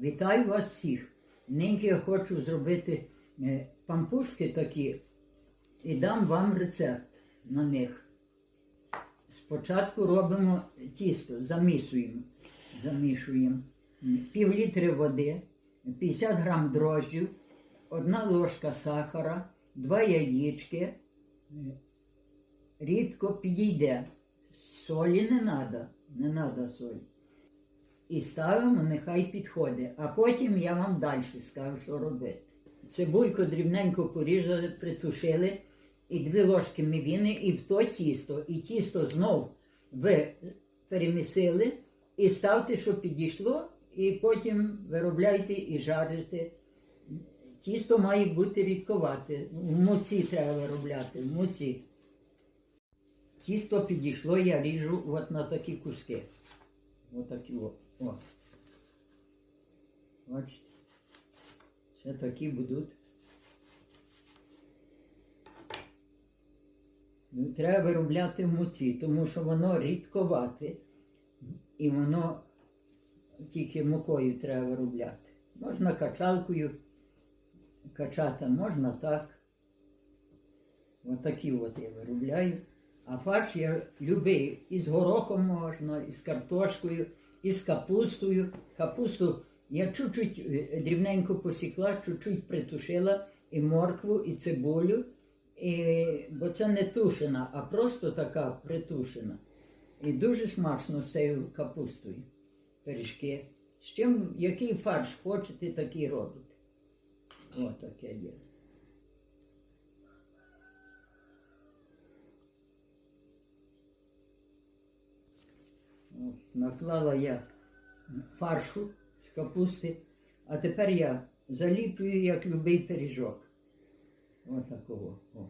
Вітаю вас всіх. Нині я хочу зробити е, пампушки такі і дам вам рецепт на них. Спочатку робимо тісто, замісуємо. Замішуємо пів літри води, 50 грам дрожджів, одна ложка сахара, два яєчки. Е, Рідко підійде. Солі не треба, не треба солі. І ставимо, нехай підходить. А потім я вам далі скажу, що робити. Цибульку дрібненько порізали, притушили, і дві ложки мівіни, і в то тісто. І тісто знов ви перемісили і ставте, щоб підійшло, і потім виробляйте і жарите. Тісто має бути рідковате. В муці треба виробляти, в муці. Тісто підійшло, я ріжу от на такі куски. Ось такі о. о. Бачите? Це такі будуть. Ну, треба виробляти в муці, тому що воно рідковате. І воно тільки мукою треба виробляти. Можна качалкою качати, можна так. Отакі от я виробляю. А фарш я любий. І з горохом можна, і з картошкою, і з капустою. Капусту я чуть-чуть е, дрібненько посікла, чуть-чуть притушила і моркву, і цибулю. І, бо це не тушена, а просто така притушена. І дуже смачно з цією капустою. Пиріжки. З чим, який фарш хочете, такий робите. Ось таке є. Наклала я фаршу з капусти, а тепер я заліплюю як любий пиріжок. Ось такого. О.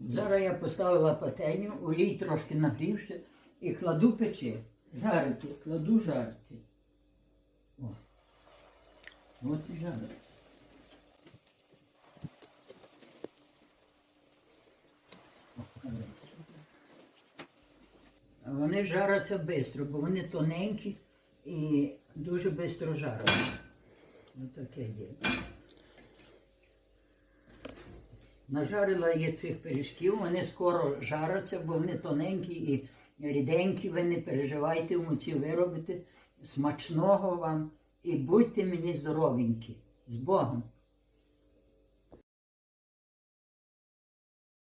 Зараз я поставила пательню, олій трошки нагрівся і кладу печи. Жарити, кладу жарити. О. От і жарить. А Вони жаряться швидко, бо вони тоненькі і дуже швидко жаряться. Ось таке є. Нажарила я цих пиріжків, вони скоро жаряться, бо вони тоненькі і ріденькі, ви не переживайте, муці виробите. Смачного вам і будьте мені здоровенькі. З Богом!